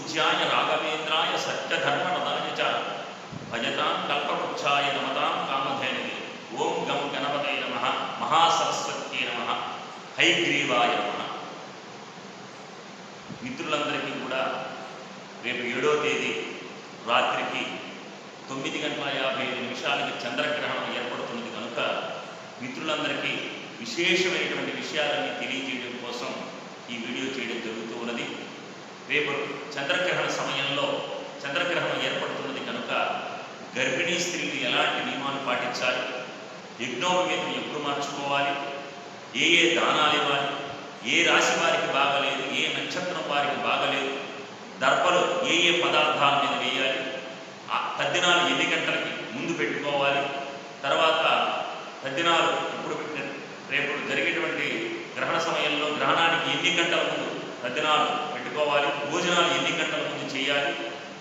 పూజ్యాయ రాఘవేంద్రాయ సత్యధర్మనదాయ చ భజతాం కల్పవృక్షాయ నమతాం కామధేనవి. ఓం గం గణపతే నమ. మహాసరస్వత్యే నమ. హైగ్రీవాయ నమ. మిత్రులందరికీ కూడా రేపు ఏడో తేదీ రాత్రికి తొమ్మిది గంటల యాభై ఐదు నిమిషాలకి చంద్రగ్రహణం ఏర్పడుతున్నది కనుక మిత్రులందరికీ విశేషమైనటువంటి విషయాలన్నీ తెలియజేయడం కోసం ఈ వీడియో చేయడం జరుగుతూ ఉన్నది. రేపు చంద్రగ్రహణ సమయంలో చంద్రగ్రహణం ఏర్పడుతున్నది కనుక గర్భిణీ స్త్రీలు ఎలాంటి నియమాలు పాటించాలి? యజ్ఞోపవేతం ఎప్పుడు మార్చుకోవాలి? ఏ ఏ దానాలు ఇవ్వాలి? ఏ రాశి వారికి బాగలేదు? ఏ నక్షత్రం వారికి బాగలేదు? దర్పలు ఏ ఏ పదార్థాల మీద వేయాలి? ఆ తద్దినాలు ఎన్ని గంటలకి ముందు పెట్టుకోవాలి? తర్వాత తద్దినాలు ఇప్పుడు పెట్టిన రేపు జరిగేటువంటి గ్రహణ సమయంలో గ్రహణానికి ఎన్ని గంటల ముందు తద్దినాలు పెట్టుకోవాలి భోజనాలు ఎన్ని గంటల ముందు చేయాలి?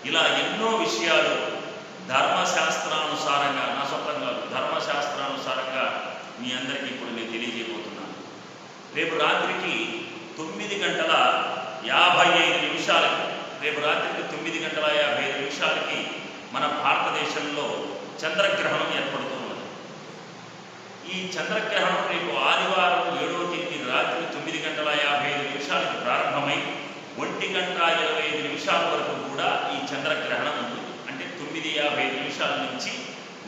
ఇలా ఎన్నో విషయాలు ధర్మశాస్త్రానుసారంగా నా సొంతం కాదు ధర్మశాస్త్రానుసారంగా మీ అందరికీ ఇప్పుడు నేను తెలియజేయబోతున్నాను. రేపు రాత్రికి తొమ్మిది గంటల యాభై ఐదు నిమిషాలకి రేపు రాత్రికి తొమ్మిది గంటల యాభై ఐదు నిమిషాలకి మన భారతదేశంలో చంద్రగ్రహణం ఏర్పడుతుంది. ఈ చంద్రగ్రహణం రేపు ఆదివారం ఏడవ తేదీ రాత్రి తొమ్మిది గంటల యాభై ఐదు నిమిషాలకు ప్రారంభమై ఒంటి గంట ఇరవై ఐదు నిమిషాల వరకు కూడా ఈ చంద్రగ్రహణం ఉంటుంది. అంటే తొమ్మిది యాభై ఐదు నిమిషాల నుంచి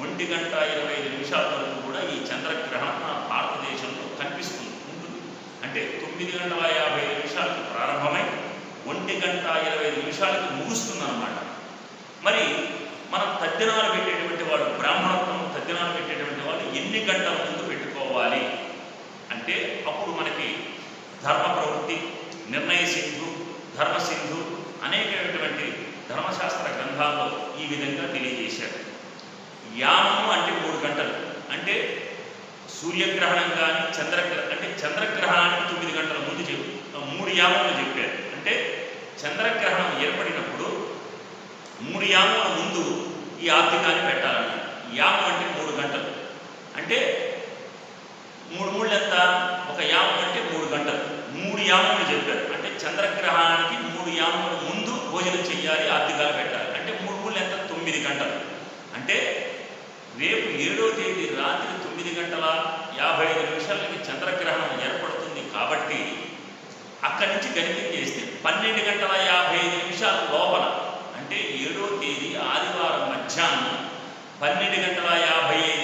ఒంటి గంట ఇరవై ఐదు నిమిషాల వరకు కూడా ఈ చంద్రగ్రహణం మన భారతదేశంలో కనిపిస్తుంది ఉంటుంది. అంటే తొమ్మిది గంటల యాభై ఐదు నిమిషాలకు ప్రారంభమై ఒంటి గంట ఇరవై ఐదు నిమిషాలకి ముగుస్తుందన్నమాట. మరి మనం తద్దినాలు పెట్టేటువంటి వాడు బ్రాహ్మణత్వం తద్దినాలు పెట్టేటువంటి వాళ్ళు ఎన్ని గంటల ముందు పెట్టుకోవాలి. అంటే అప్పుడు మనకి ధర్మ ప్రవృత్తి నిర్ణయ సింధు ధర్మ సింధు అనేకమైనటువంటి ధర్మశాస్త్ర గ్రంథాల్లో ఈ విధంగా తెలియజేశారు యామము అంటే మూడు గంటలు. అంటే సూర్యగ్రహణం కానీ చంద్రగ్రహ అంటే చంద్రగ్రహణానికి తొమ్మిది గంటల ముందు చెప్పు మూడు యామములు చెప్పారు. అంటే చంద్రగ్రహణం ఏర్పడినప్పుడు మూడు యామముల ముందు ఈ ఆర్థికాన్ని పెట్టాలన్నారు యామం అంటే మూడు గంటలు. అంటే మూడు మూడు ఎంత? ఒక యామం అంటే మూడు గంటలు. మూడు యామములు చెప్పారు. అంటే చంద్రగ్రహణానికి మూడు యామముల ముందు భోజనం చెయ్యాలి ఆర్థికాలు పెట్టాలి. అంటే మూడు మూడు ఎంత? తొమ్మిది గంటలు. అంటే రేపు ఏడో తేదీ రాత్రి తొమ్మిది గంటల యాభై ఐదు నిమిషాలకి చంద్రగ్రహణం ఏర్పడుతుంది కాబట్టి అక్కడి నుంచి గణితం చేస్తే పన్నెండు గంటల యాభై ఐదు నిమిషాల లోపల అంటే ఏడో తేదీ ఆదివారం మధ్యాహ్నం పన్నెండు గంటల యాభై ఐదు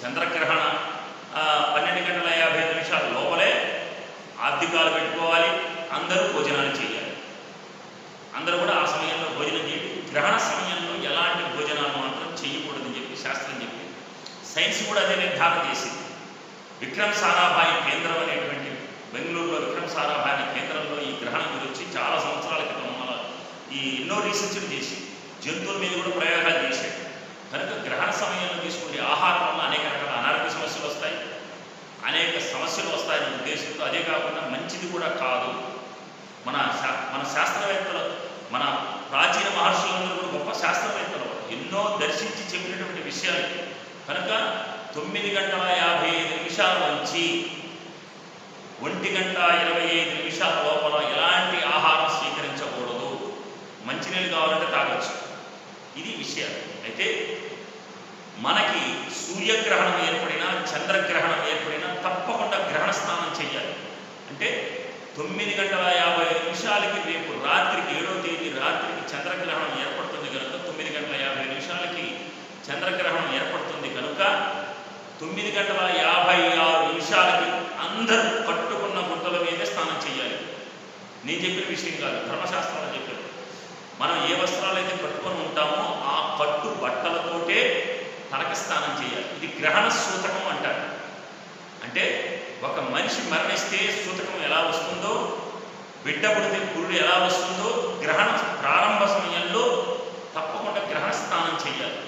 చంద్రగ్రహణ పన్నెండు గంటల యాభై నిమిషాల లోపలే ఆర్థికాలు పెట్టుకోవాలి అందరూ భోజనాలు చేయాలి. అందరూ కూడా ఆ సమయంలో భోజనం చేయాలి గ్రహణ సమయంలో ఎలాంటి భోజనాలు మాత్రం చేయకూడదని చెప్పి శాస్త్రం చెప్పింది. సైన్స్ కూడా అదే నిర్ధారణ చేసింది. విక్రమ్ సారాభాయి కేంద్రం అనేటువంటి బెంగళూరులో విక్రమ్ సారాభాయి కేంద్రంలో ఈ గ్రహణం గురించి చాలా సంవత్సరాల క్రితం ఈ ఎన్నో రీసెర్చ్లు చేసి జంతువుల మీద కూడా ప్రయోగాలు చేశాడు. కూడా కాదు. మన శా- మన శాస్త్రవేత్తలు మన ప్రాచీన మహర్షులందరూ కూడా గొప్ప శాస్త్రవేత్తలు. ఎన్నో దర్శించి చెప్పినటువంటి విషయాలు కనుక తొమ్మిది గంటల యాభై ఐదు నిమిషాల నుంచి ఒంటి గంట ఇరవై ఐదు నిమిషాల లోపల ఎలాంటి ఆహారం స్వీకరించకూడదు? మంచినీళ్ళు కావాలంటే తాగొచ్చు. ఇది విషయాలు అయితే మనకి సూర్యగ్రహణం ఏర్పడినా చంద్రగ్రహణం ఏర్పడినా తప్పకుండా గ్రహణ స్నానం చేయాలి అంటే తొమ్మిది గంటల యాభై నిమిషాలకి రేపు రాత్రికి ఏడో తేదీ రాత్రికి చంద్రగ్రహణం ఏర్పడుతుంది కనుక తొమ్మిది గంటల యాభై నిమిషాలకి చంద్రగ్రహణం ఏర్పడుతుంది కనుక తొమ్మిది గంటల యాభై ఆరు నిమిషాలకి అందరూ పట్టుకున్న గుంటల మీదే స్నానం చేయాలి. నేను చెప్పిన విషయం కాదు ధర్మశాస్త్రంలో చెప్పారు. మనం ఏ వస్త్రాలు అయితే కట్టుకొని ఉంటామో ఆ పట్టు బట్టలతోటే తలకి స్నానం చేయాలి. ఇది గ్రహణ సూతకం అంటారు. అంటే ఒక మనిషి మరణిస్తే సూతకం ఎలా వస్తుందో బిడ్డ పుడితే ఎలా వస్తుందో గ్రహణ ప్రారంభ సమయంలో తప్పకుండా గ్రహణ స్నానం చేయాలి.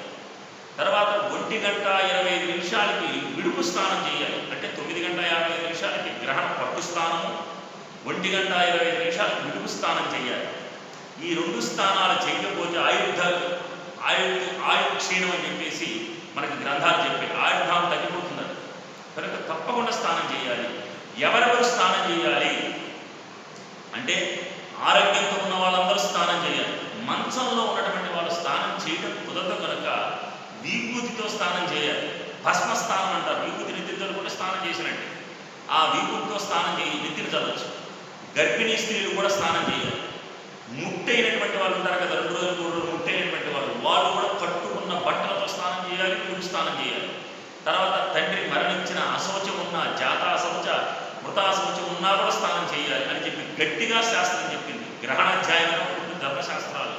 తర్వాత ఒంటి గంట ఇరవై ఐదు నిమిషాలకి విడుపు స్నానం చేయాలి. అంటే తొమ్మిది గంట యాభై ఐదు నిమిషాలకి గ్రహణ పట్టు స్నానము ఒంటి గంట ఇరవై ఐదు నిమిషాలకి విడుపు స్నానం చేయాలి. ఈ రెండు స్నానాలు చేయకపోతే ఆయుర్ధ ఆయు ఆయు క్షీణం అని చెప్పేసి మనకి గ్రంథాలు చెప్పి ఆయుర్ధాం తగ్గిపోతుందని కనుక తప్పకుండా స్నానం చేయాలి. ఎవరెవరు స్నానం చేయాలి? అంటే ఆరోగ్యంతో ఉన్న వాళ్ళందరూ స్నానం చేయాలి. మంచంలో ఉన్నటువంటి వాళ్ళు స్నానం చేయడం కుదరదు కనుక విభూతితో స్నానం చేయాలి. భస్మ స్నానం అంటారు. విభూతి నెత్తితో కూడా స్నానం చేసినట్టు. ఆ విభూతితో స్నానం చేయి నిద్ర చదవచ్చు గర్భిణీ స్త్రీలు కూడా స్నానం చేయాలి. ముట్టైనటువంటి వాళ్ళు ఉంటారు కదా రెండు రోజులు మూడు రోజులు ముట్టైనటువంటి వాళ్ళు వాళ్ళు కూడా కట్టుకున్న బట్టలతో స్నానం చేయాలి పురుగు స్నానం చేయాలి. తర్వాత తండ్రి మరణించిన అశౌచం ఉన్న జాత అశౌచ మృతాశౌచం ఉన్నా కూడా స్నానం చేయాలి అని చెప్పి గట్టిగా శాస్త్రం చెప్పింది. గ్రహణాధ్యాయం ఉంటుంది ధర్మశాస్త్రాలు.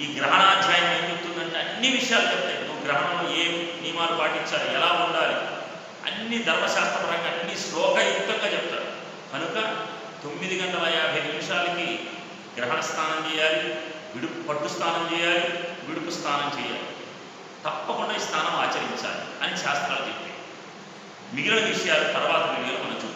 ఈ గ్రహణాధ్యాయం ఏం చెప్తుందంటే అన్ని విషయాలు చెప్తాయి. నువ్వు గ్రహణంలో ఏ నియమాలు పాటించాలి ఎలా ఉండాలి అన్ని ధర్మశాస్త్రపరంగా అన్ని శ్లోకయుక్తంగా చెప్తారు. కనుక తొమ్మిది గంటల యాభై నిమిషాలకి గ్రహణ స్నానం చేయాలి విడుపు పట్టు స్నానం చేయాలి విడుపు స్నానం చేయాలి. తప్పకుండా ఈ స్నానం ఆచరించాలి అని శాస్త్రాలు చెప్పాయి. మిగిలిన విషయాలు తర్వాత వీడియోలో మనం